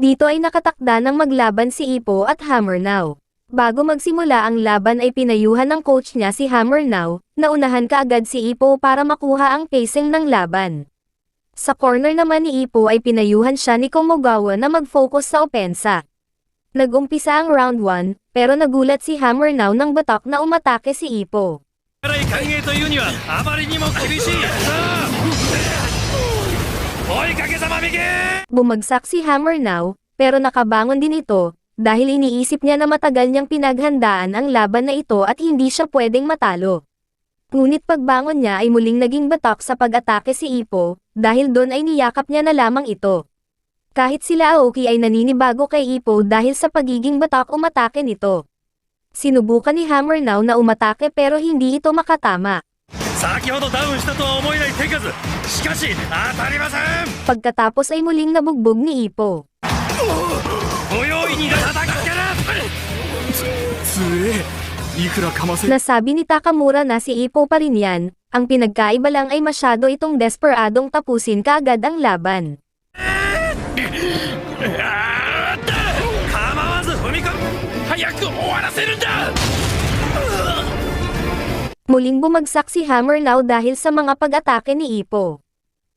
Dito ay nakatakda ng maglaban si Ipo at Hammer Now. Bago magsimula ang laban ay pinayuhan ng coach niya si Hammer Now, naunahan kaagad si Ipo para makuha ang pacing ng laban. Sa corner naman ni Ipo ay pinayuhan siya ni Komogawa na mag-focus sa opensa. Nagumpisa ang round 1, pero nagulat si Hammer Now nang batak na umatake si Ipo. 辛い歓迎というにはあまりにも厳しいさあ Hoy, kagesama Miki! Bumagsak si Hammer now, pero nakabangon din ito, dahil iniisip niya na matagal niyang pinaghandaan ang laban na ito at hindi siya pwedeng matalo. Ngunit pagbangon niya ay muling naging batak sa pag-atake si Ipo, dahil doon ay niyakap niya na lamang ito. Kahit sila Aoki ay naninibago kay Ipo dahil sa pagiging batak umatake nito. Sinubukan ni Hammer now na umatake pero hindi ito makatama. 先ほどダウンしたとは思えない手数しかし当たりません Pagkatapos ay muling nabugbog ni Ipo. ご用意に叩きつける強えいくらかませ Nasabi ni Takamura na si Ipo pa rin yan, ang pinagkaiba lang ay masyado itong desperadong tapusin kaagad ang laban. あーっと構わず踏み込む早く終わらせるんだ Muling bumagsak si Hammer dahil sa mga pag-atake ni Ipo.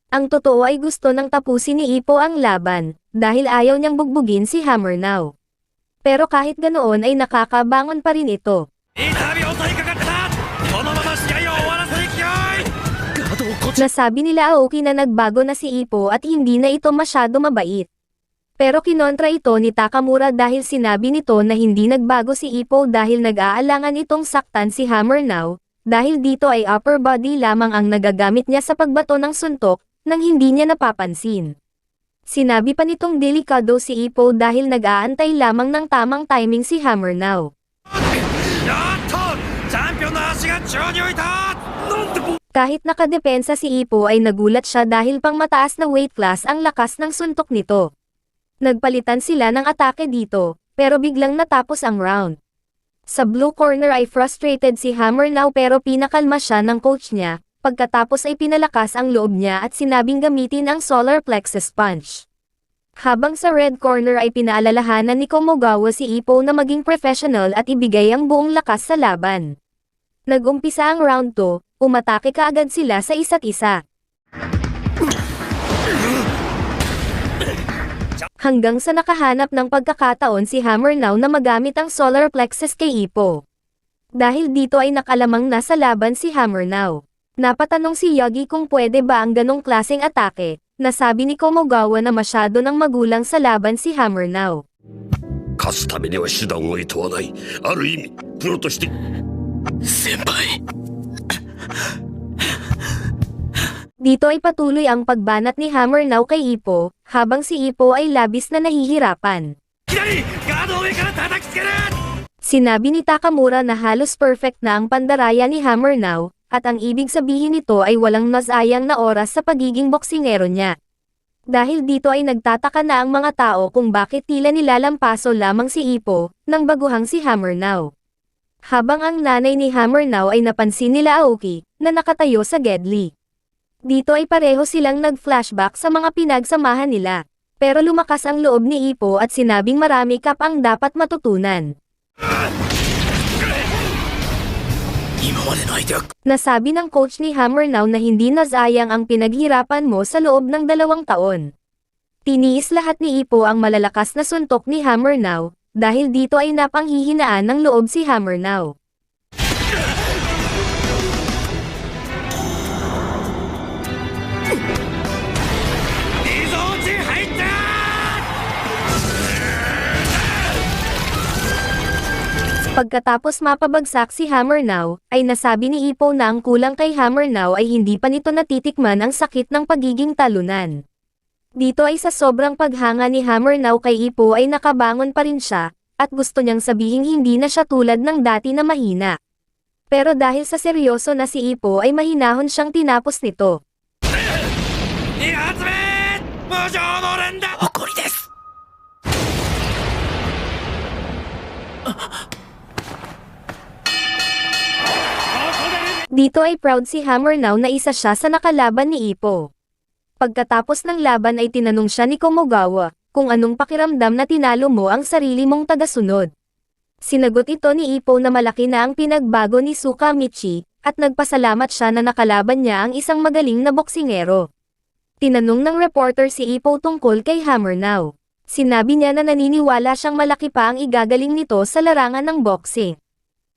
Ang totoo ay gusto ng tapusin ni Ipo ang laban, dahil ayaw niyang bugbugin si Hammer Pero kahit ganoon ay nakakabangon pa rin ito. Nasabi nila Aoki na nagbago na si Ipo at hindi na ito masyado mabait. Pero kinontra ito ni Takamura dahil sinabi nito na hindi nagbago si Ipo dahil nag-aalangan itong saktan si Hammer Now, dahil dito ay upper body lamang ang nagagamit niya sa pagbato ng suntok, nang hindi niya napapansin. Sinabi pa nitong delikado si Ipo dahil nag-aantay lamang ng tamang timing si Hammer now. Kahit nakadepensa si Ipo ay nagulat siya dahil pang mataas na weight class ang lakas ng suntok nito. Nagpalitan sila ng atake dito, pero biglang natapos ang round. Sa blue corner ay frustrated si Hammer Now pero pinakalma siya ng coach niya, pagkatapos ay pinalakas ang loob niya at sinabing gamitin ang solar plexus punch. Habang sa red corner ay pinaalalahanan ni Komogawa si Ipo na maging professional at ibigay ang buong lakas sa laban. Nagumpisa ang round 2, umatake kaagad sila sa isa't isa. Hanggang sa nakahanap ng pagkakataon si Hammer Now na magamit ang solar plexus kay Ipo. Dahil dito ay nakalamang na sa laban si Hammer Now. Napatanong si Yogi kung pwede ba ang ganong klaseng atake, nasabi ni Komogawa na masyado ng magulang sa laban si Hammer Now. 勝つためには手段を厭わないある意味プロとして先輩 Dito ay patuloy ang pagbanat ni Hammer Now kay Ipo, habang si Ipo ay labis na nahihirapan. Sinabi ni Takamura na halos perfect na ang pandaraya ni Hammer Now, at ang ibig sabihin nito ay walang nasayang na oras sa pagiging boksingero niya. Dahil dito ay nagtataka na ang mga tao kung bakit tila nilalampaso lamang si Ipo, ng baguhang si Hammer Now. Habang ang nanay ni Hammer Now ay napansin nila Aoki, na nakatayo sa Gedli. Dito ay pareho silang nag-flashback sa mga pinagsamahan nila. Pero lumakas ang loob ni Ipo at sinabing marami kap ang dapat matutunan. Nasabi ng coach ni Hammer Now na hindi nazayang ang pinaghirapan mo sa loob ng dalawang taon. Tiniis lahat ni Ipo ang malalakas na suntok ni Hammer Now, dahil dito ay napanghihinaan ng loob si Hammer Now. Pagkatapos mapabagsak si Hammer Now, ay nasabi ni Ipo na ang kulang kay Hammer Now ay hindi pa nito natitikman ang sakit ng pagiging talunan. Dito ay sa sobrang paghanga ni Hammer Now kay Ipo ay nakabangon pa rin siya, at gusto niyang sabihing hindi na siya tulad ng dati na mahina. Pero dahil sa seryoso na si Ipo ay mahinahon siyang tinapos nito. Dito ay proud si Hammer Now na isa siya sa nakalaban ni Ipo. Pagkatapos ng laban ay tinanong siya ni Komogawa, kung anong pakiramdam na tinalo mo ang sarili mong tagasunod. Sinagot ito ni Ipo na malaki na ang pinagbago ni Suka Michi, at nagpasalamat siya na nakalaban niya ang isang magaling na boksingero. Tinanong ng reporter si Ipo tungkol kay Hammer Now. Sinabi niya na naniniwala siyang malaki pa ang igagaling nito sa larangan ng boxing.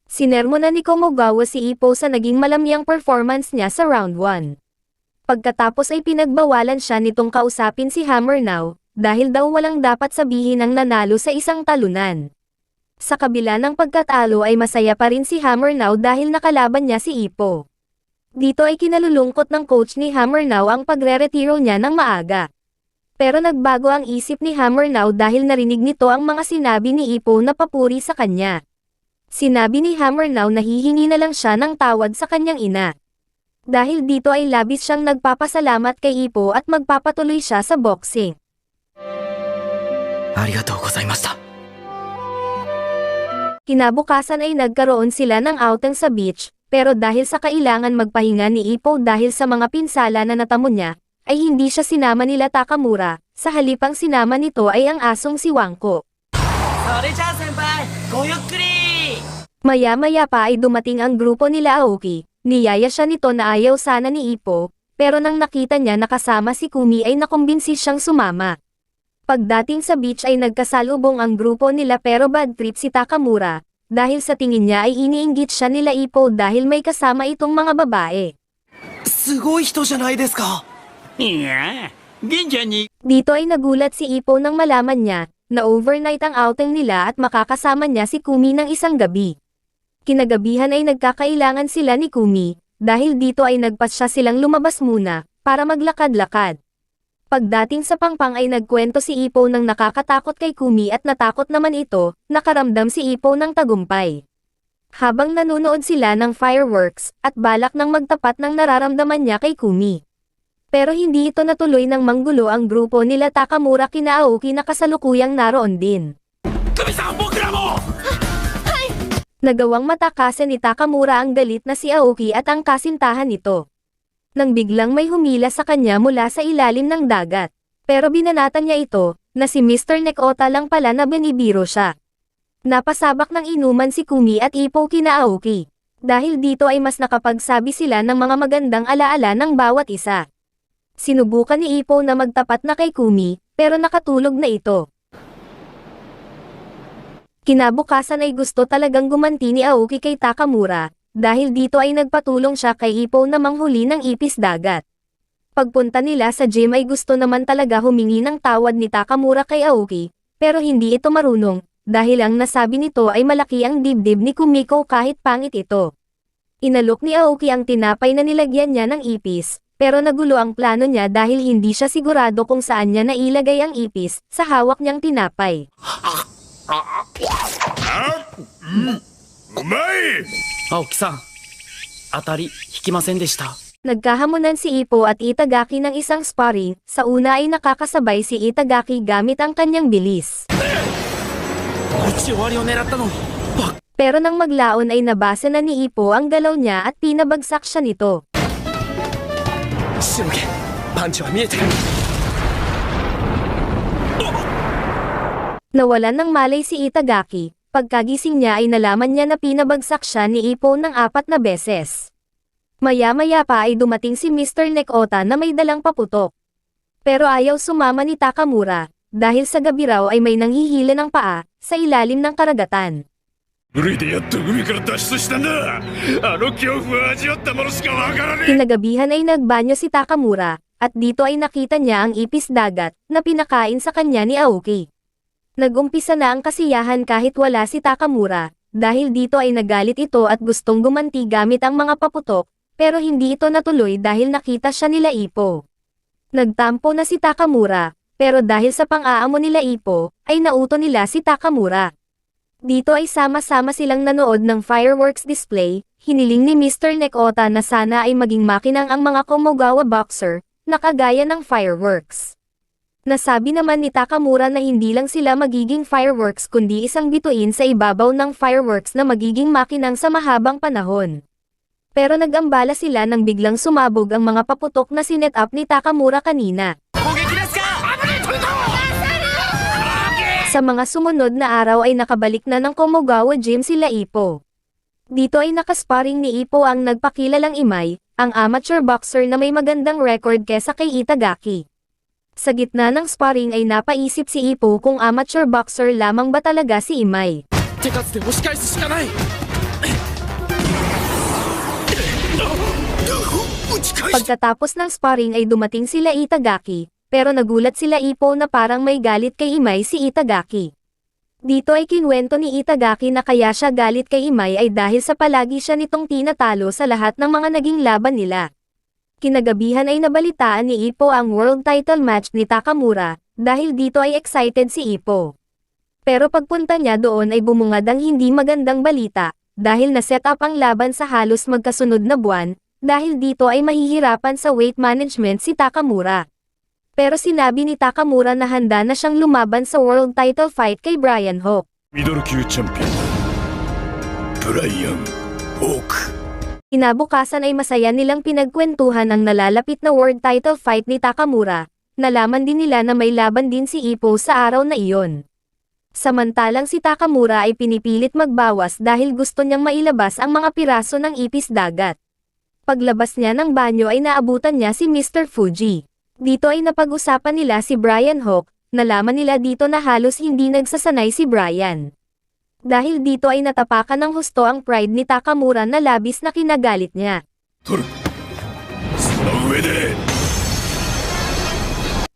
Sinermo na ni Komogawa si Ipo sa naging malamyang performance niya sa round 1. Pagkatapos ay pinagbawalan siya nitong kausapin si Hammer Now, dahil daw walang dapat sabihin ang nanalo sa isang talunan. Sa kabila ng pagkatalo ay masaya pa rin si Hammer Now dahil nakalaban niya si Ipo. Dito ay kinalulungkot ng coach ni Hammer Now ang pagre-retiro niya ng maaga. Pero nagbago ang isip ni Hammer Now dahil narinig nito ang mga sinabi ni Ipo na papuri sa kanya. Sinabi ni Hammer na hihingi na lang siya ng tawad sa kanyang ina. Dahil dito ay labis siyang nagpapasalamat kay Ipo at magpapatuloy siya sa boxing. Arigatou gozaimashita. Kinabukasan ay nagkaroon sila ng outang sa beach, pero dahil sa kailangan magpahinga ni Ipo dahil sa mga pinsala na natamo niya, ay hindi siya sinama nila Takamura, sa halipang sinama nito ay ang asong si Wangko. Sorry, senpai! Go Maya-maya pa ay dumating ang grupo nila Aoki, niyaya siya nito na ayaw sana ni Ipo, pero nang nakita niya nakasama si Kumi ay nakumbinsi siyang sumama. Pagdating sa beach ay nagkasalubong ang grupo nila pero bad trip si Takamura, dahil sa tingin niya ay iniinggit siya nila Ipo dahil may kasama itong mga babae. すごい人じゃないですかいや銀ちゃんに Dito ay nagulat si Ipo nang malaman niya, na overnight ang outing nila at makakasama niya si Kumi ng isang gabi. kinagabihan ay nagkakailangan sila ni Kumi, dahil dito ay nagpasya silang lumabas muna, para maglakad-lakad. Pagdating sa Pangpang ay nagkwento si Ipo ng nakakatakot kay Kumi at natakot naman ito, nakaramdam si Ipo ng tagumpay. Habang nanonood sila ng fireworks, at balak ng magtapat ng nararamdaman niya kay Kumi. Pero hindi ito natuloy ng manggulo ang grupo nila Takamura kina Aoki na kasalukuyang naroon din. Kami sa mo! Ah! Nagawang matakasan ni Takamura ang galit na si Aoki at ang kasintahan nito. Nang biglang may humila sa kanya mula sa ilalim ng dagat. Pero binanatan niya ito, na si Mr. Nekota lang pala na binibiro siya. Napasabak ng inuman si Kumi at Ipo kina Aoki. Dahil dito ay mas nakapagsabi sila ng mga magandang alaala ng bawat isa. Sinubukan ni Ipo na magtapat na kay Kumi, pero nakatulog na ito. Kinabukasan ay gusto talagang gumanti ni Aoki kay Takamura, dahil dito ay nagpatulong siya kay Ipo na manghuli ng ipis dagat. Pagpunta nila sa gym ay gusto naman talaga humingi ng tawad ni Takamura kay Aoki, pero hindi ito marunong, dahil ang nasabi nito ay malaki ang dibdib ni Kumiko kahit pangit ito. Inalok ni Aoki ang tinapay na nilagyan niya ng ipis, pero nagulo ang plano niya dahil hindi siya sigurado kung saan niya nailagay ang ipis sa hawak niyang tinapay. うまい青木さん当たり引きませんでした Nagkahamunan si Ipo at Itagaki ng isang sparring, sa una ay nakakasabay si Itagaki gamit ang kanyang bilis. 打ち終わりを狙ったのに Pero nang maglaon ay nabasa na ni Ipo ang galaw niya at pinabagsak siya nito. 白毛パンチは見えてる Nawalan ng malay si Itagaki, pagkagising niya ay nalaman niya na pinabagsak siya ni Ipo ng apat na beses. Maya-maya pa ay dumating si Mr. Nekota na may dalang paputok. Pero ayaw sumama ni Takamura, dahil sa gabi raw ay may nanghihila ng paa, sa ilalim ng karagatan. 無理でやっと海から脱出したんだあの恐怖を味わったものしかわからねえ Kinagabihan ay nagbanyo si Takamura, at dito ay nakita niya ang ipis dagat, na pinakain sa kanya ni Aoki. Nagumpisa na ang kasiyahan kahit wala si Takamura, dahil dito ay nagalit ito at gustong gumanti gamit ang mga paputok, pero hindi ito natuloy dahil nakita siya nila Ipo. Nagtampo na si Takamura, pero dahil sa pang-aamo nila Ipo, ay nauto nila si Takamura. Dito ay sama-sama silang nanood ng fireworks display, hiniling ni Mr. Nekota na sana ay maging makinang ang mga Komogawa boxer, na kagaya ng fireworks. Nasabi naman ni Takamura na hindi lang sila magiging fireworks kundi isang bituin sa ibabaw ng fireworks na magiging makinang sa mahabang panahon. Pero nagambala sila nang biglang sumabog ang mga paputok na sinet up ni Takamura kanina. Sa mga sumunod na araw ay nakabalik na ng Komogawa Gym sila Ipo. Dito ay nakasparing ni Ipo ang nagpakilalang Imay, ang amateur boxer na may magandang record kesa kay Itagaki. Sa gitna ng sparring ay napaisip si Ipo kung amateur boxer lamang ba talaga si Imay. Pagkatapos ng sparring ay dumating sila Itagaki, pero nagulat sila Ipo na parang may galit kay Imay si Itagaki. Dito ay kinwento ni Itagaki na kaya siya galit kay Imay ay dahil sa palagi siya nitong tinatalo sa lahat ng mga naging laban nila. Kinagabihan ay nabalitaan ni Ipo ang world title match ni Takamura, dahil dito ay excited si Ipo. Pero pagpunta niya doon ay bumungad ang hindi magandang balita, dahil na-set up ang laban sa halos magkasunod na buwan, dahil dito ay mahihirapan sa weight management si Takamura. Pero sinabi ni Takamura na handa na siyang lumaban sa world title fight kay Brian Hope. ミドル級チャンピオンブライアン・ホーク Inabukasan ay masaya nilang pinagkwentuhan ang nalalapit na world title fight ni Takamura. Nalaman din nila na may laban din si Ipo sa araw na iyon. Samantalang si Takamura ay pinipilit magbawas dahil gusto niyang mailabas ang mga piraso ng ipis dagat. Paglabas niya ng banyo ay naabutan niya si Mr. Fuji. Dito ay napag-usapan nila si Brian Hawk, nalaman nila dito na halos hindi nagsasanay si Brian. Dahil dito ay natapakan ng husto ang pride ni Takamura na labis na kinagalit niya.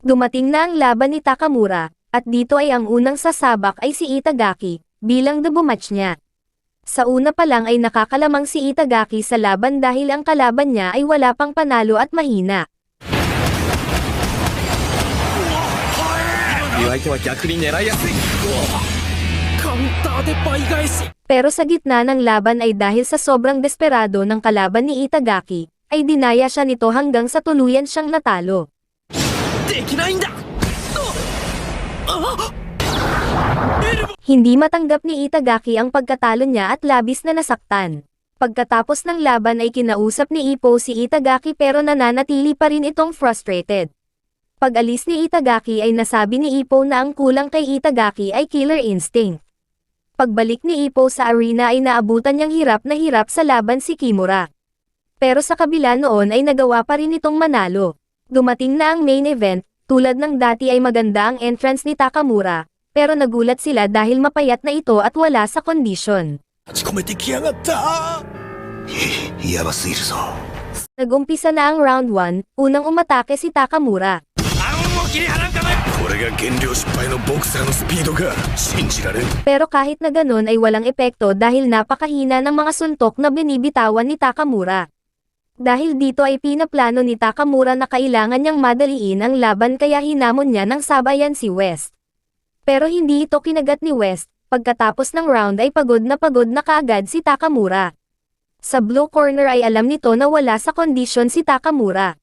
Dumating na ang laban ni Takamura, at dito ay ang unang sasabak ay si Itagaki, bilang debumatch niya. Sa una pa lang ay nakakalamang si Itagaki sa laban dahil ang kalaban niya ay wala pang panalo at mahina. Iwaito wa gyakuri nerai. Pero sa gitna ng laban ay dahil sa sobrang desperado ng kalaban ni Itagaki, ay dinaya siya nito hanggang sa tuluyan siyang natalo. Hindi matanggap ni Itagaki ang pagkatalo niya at labis na nasaktan. Pagkatapos ng laban ay kinausap ni Ipo si Itagaki pero nananatili pa rin itong frustrated. Pag alis ni Itagaki ay nasabi ni Ipo na ang kulang kay Itagaki ay killer instinct pagbalik ni Ipo sa arena ay naabutan niyang hirap na hirap sa laban si Kimura. Pero sa kabila noon ay nagawa pa rin itong manalo. Dumating na ang main event, tulad ng dati ay maganda ang entrance ni Takamura, pero nagulat sila dahil mapayat na ito at wala sa kondisyon. Nagumpisa na ang round 1, unang umatake si Takamura. Pero kahit na ganun ay walang epekto dahil napakahina ng mga suntok na binibitawan ni Takamura. Dahil dito ay pinaplano ni Takamura na kailangan niyang madaliin ang laban kaya hinamon niya ng sabayan si West. Pero hindi ito kinagat ni West, pagkatapos ng round ay pagod na pagod na kaagad si Takamura. Sa blue corner ay alam nito na wala sa kondisyon si Takamura.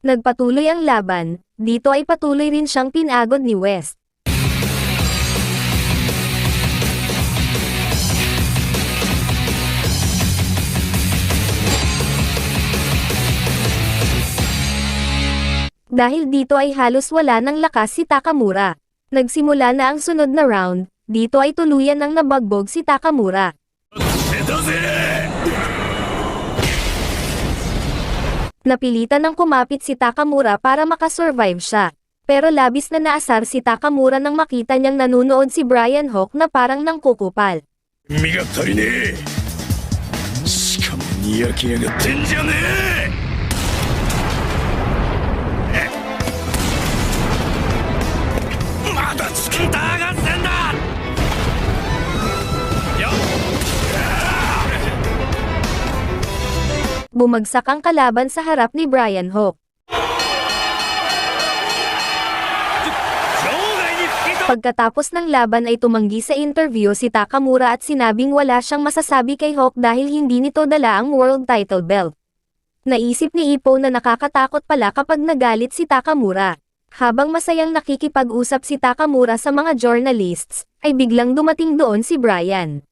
Nagpatuloy ang laban, dito ay patuloy rin siyang pinagod ni West. Dahil dito ay halos wala ng lakas si Takamura. Nagsimula na ang sunod na round, dito ay tuluyan ng nabagbog si Takamura. Napilitan ng kumapit si Takamura para makasurvive siya. Pero labis na naasar si Takamura nang makita niyang nanunood si Brian Hawk na parang nangkukupal. 身が足りねえしかもにやきやがってんじゃねま at bumagsak ang kalaban sa harap ni Brian Hook. Pagkatapos ng laban ay tumanggi sa interview si Takamura at sinabing wala siyang masasabi kay Hawk dahil hindi nito dala ang world title belt. Naisip ni Ipo na nakakatakot pala kapag nagalit si Takamura. Habang masayang nakikipag-usap si Takamura sa mga journalists, ay biglang dumating doon si Brian.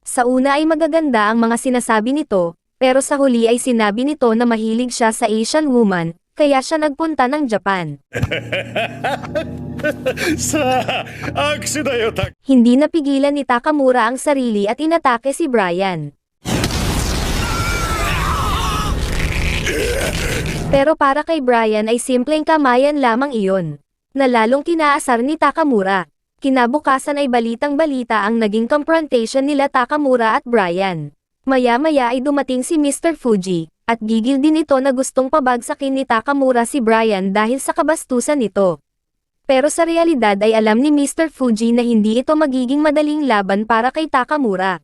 Sa una ay magaganda ang mga sinasabi nito, pero sa huli ay sinabi nito na mahilig siya sa Asian woman, kaya siya nagpunta ng Japan. sa Hindi napigilan ni Takamura ang sarili at inatake si Brian. Pero para kay Brian ay simpleng kamayan lamang iyon. Na lalong kinaasar ni Takamura. Kinabukasan ay balitang-balita ang naging confrontation nila Takamura at Brian. Maya-maya ay dumating si Mr. Fuji, at gigil din ito na gustong pabagsakin ni Takamura si Brian dahil sa kabastusan nito. Pero sa realidad ay alam ni Mr. Fuji na hindi ito magiging madaling laban para kay Takamura.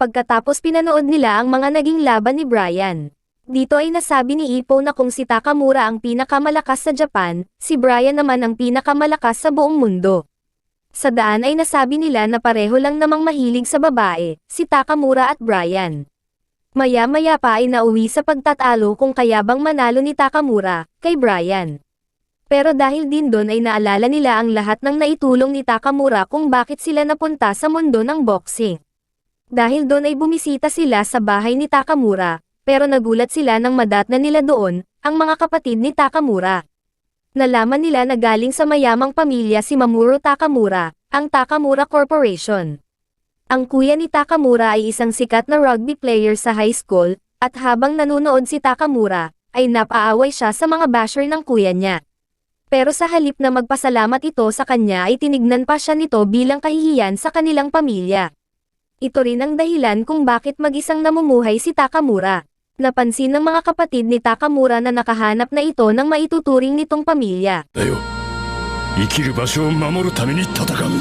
Pagkatapos pinanood nila ang mga naging laban ni Brian. Dito ay nasabi ni Ippo na kung si Takamura ang pinakamalakas sa Japan, si Brian naman ang pinakamalakas sa buong mundo. Sa daan ay nasabi nila na pareho lang namang mahilig sa babae, si Takamura at Brian. Maya-maya pa ay nauwi sa pagtatalo kung kaya bang manalo ni Takamura, kay Brian. Pero dahil din doon ay naalala nila ang lahat ng naitulong ni Takamura kung bakit sila napunta sa mundo ng boxing. Dahil doon ay bumisita sila sa bahay ni Takamura, pero nagulat sila nang madatna nila doon, ang mga kapatid ni Takamura. Nalaman nila na galing sa mayamang pamilya si Mamuro Takamura, ang Takamura Corporation. Ang kuya ni Takamura ay isang sikat na rugby player sa high school, at habang nanunood si Takamura, ay napaaway siya sa mga basher ng kuya niya. Pero sa halip na magpasalamat ito sa kanya ay tinignan pa siya nito bilang kahihiyan sa kanilang pamilya. Ito rin ang dahilan kung bakit mag-isang namumuhay si Takamura. Napansin ng mga kapatid ni Takamura na nakahanap na ito ng maituturing nitong pamilya. Tayo. Ikiru mamoru tame ni tatakaun.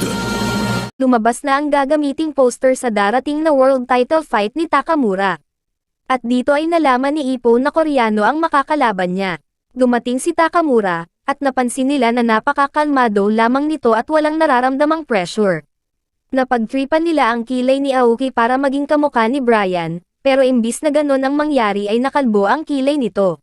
Lumabas na ang gagamiting poster sa darating na world title fight ni Takamura. At dito ay nalaman ni Ipo na Koreano ang makakalaban niya. Dumating si Takamura, at napansin nila na napakakalmado lamang nito at walang nararamdamang pressure. Napagtripan nila ang kilay ni Aoki para maging kamukha ni Brian, pero imbis na ganon ang mangyari ay nakalbo ang kilay nito.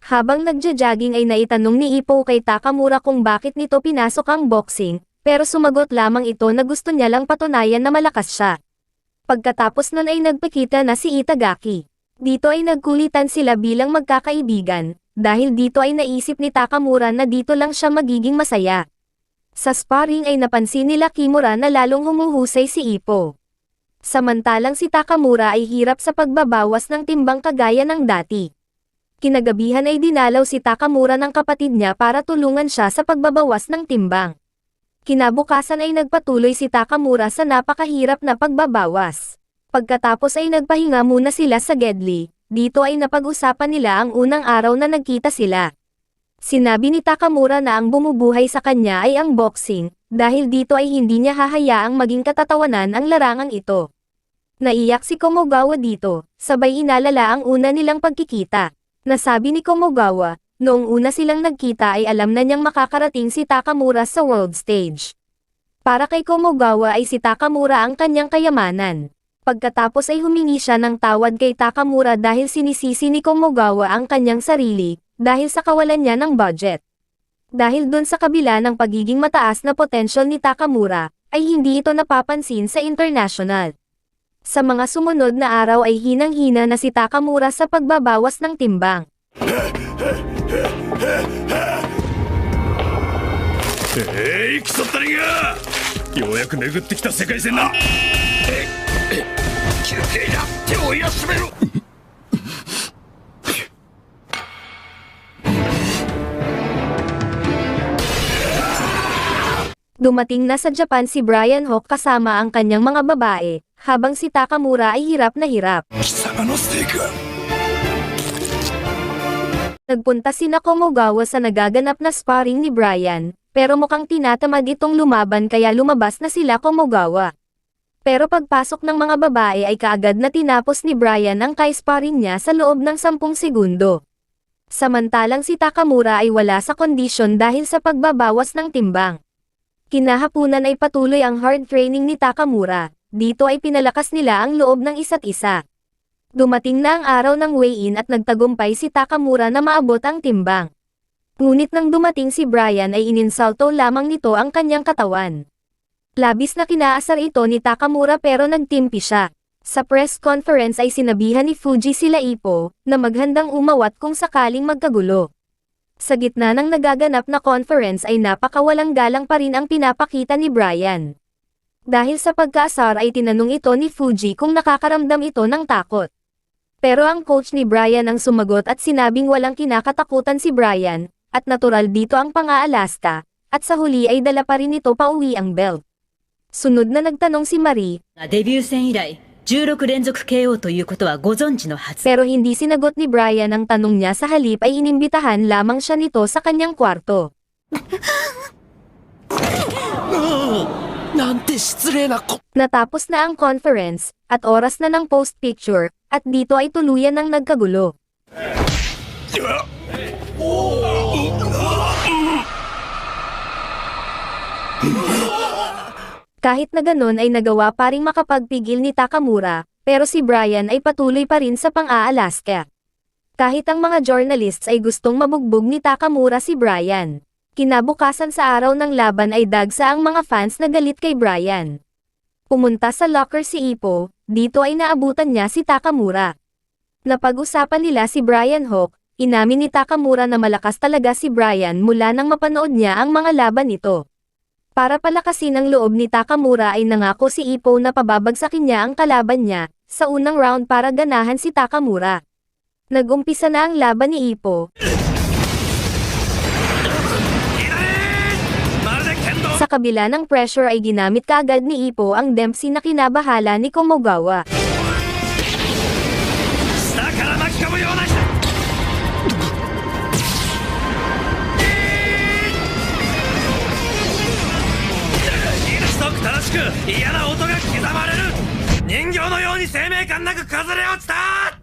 Habang nagja-jogging ay naitanong ni Ippo kay Takamura kung bakit nito pinasok ang boxing, pero sumagot lamang ito na gusto niya lang patunayan na malakas siya. Pagkatapos nun ay nagpakita na si Itagaki. Dito ay nagkulitan sila bilang magkakaibigan, dahil dito ay naisip ni Takamura na dito lang siya magiging masaya. Sa sparring ay napansin nila Kimura na lalong humuhusay si Ippo. Samantalang si Takamura ay hirap sa pagbabawas ng timbang kagaya ng dati. Kinagabihan ay dinalaw si Takamura ng kapatid niya para tulungan siya sa pagbabawas ng timbang. Kinabukasan ay nagpatuloy si Takamura sa napakahirap na pagbabawas. Pagkatapos ay nagpahinga muna sila sa Gedli, dito ay napag-usapan nila ang unang araw na nagkita sila. Sinabi ni Takamura na ang bumubuhay sa kanya ay ang boxing, dahil dito ay hindi niya hahayaang maging katatawanan ang larangang ito. Naiyak si Komogawa dito, sabay inalala ang una nilang pagkikita. Nasabi ni Komogawa, noong una silang nagkita ay alam na niyang makakarating si Takamura sa world stage. Para kay Komogawa ay si Takamura ang kanyang kayamanan. Pagkatapos ay humingi siya ng tawad kay Takamura dahil sinisisi ni Komogawa ang kanyang sarili, dahil sa kawalan niya ng budget. Dahil dun sa kabila ng pagiging mataas na potential ni Takamura, ay hindi ito napapansin sa international. Sa mga sumunod na araw ay hinang-hina na si Takamura sa pagbabawas ng timbang. Hey, kusotari ga! Yoyak negutte kita sekai sen da! Kyukei da! Te o yasumeru! Dumating na sa Japan si Brian Hawk kasama ang kanyang mga babae, habang si Takamura ay hirap na hirap. Nagpunta si Nakomogawa sa nagaganap na sparring ni Brian, pero mukhang tinatamad itong lumaban kaya lumabas na sila Komogawa. Pero pagpasok ng mga babae ay kaagad na tinapos ni Brian ang kai-sparring niya sa loob ng 10 segundo. Samantalang si Takamura ay wala sa kondisyon dahil sa pagbabawas ng timbang. Kinahapunan ay patuloy ang hard training ni Takamura, dito ay pinalakas nila ang loob ng isa't isa. Dumating na ang araw ng weigh-in at nagtagumpay si Takamura na maabot ang timbang. Ngunit nang dumating si Brian ay ininsalto lamang nito ang kanyang katawan. Labis na kinaasar ito ni Takamura pero nagtimpi siya. Sa press conference ay sinabihan ni Fuji sila Ipo, na maghandang umawat kung sakaling magkagulo. Sa gitna ng nagaganap na conference ay napakawalang galang pa rin ang pinapakita ni Brian. Dahil sa pagkaasar ay tinanong ito ni Fuji kung nakakaramdam ito ng takot. Pero ang coach ni Brian ang sumagot at sinabing walang kinakatakutan si Brian, at natural dito ang pang-aalaska, at sa huli ay dala pa rin ito pauwi ang belt. Sunod na nagtanong si Marie, デビュー戦以来 16連続 KO ということはご存知のはず pero hindi sinagot ni Brian ang tanong niya sa halip ay inimbitahan lamang siya nito sa kanyang kwarto. なんて失礼なこ Natapos na ang conference, at oras na ng post-picture, at dito ay tuluyan ng nagkagulo. Kahit na ganun ay nagawa pa ring makapagpigil ni Takamura, pero si Brian ay patuloy pa rin sa pang-aalaska. Kahit ang mga journalists ay gustong mabugbog ni Takamura si Brian. Kinabukasan sa araw ng laban ay dagsa ang mga fans na galit kay Brian. Pumunta sa locker si Ipo, dito ay naabutan niya si Takamura. Napag-usapan nila si Brian Hawk, inamin ni Takamura na malakas talaga si Brian mula nang mapanood niya ang mga laban nito. Para palakasin ang loob ni Takamura ay nangako si Ippo na pababagsakin niya ang kalaban niya, sa unang round para ganahan si Takamura. Nagumpisa na ang laban ni Ippo. Sa kabila ng pressure ay ginamit kaagad ni Ippo ang Dempsey na kinabahala ni Komogawa. 人形のように生命感なく崩れ落ちた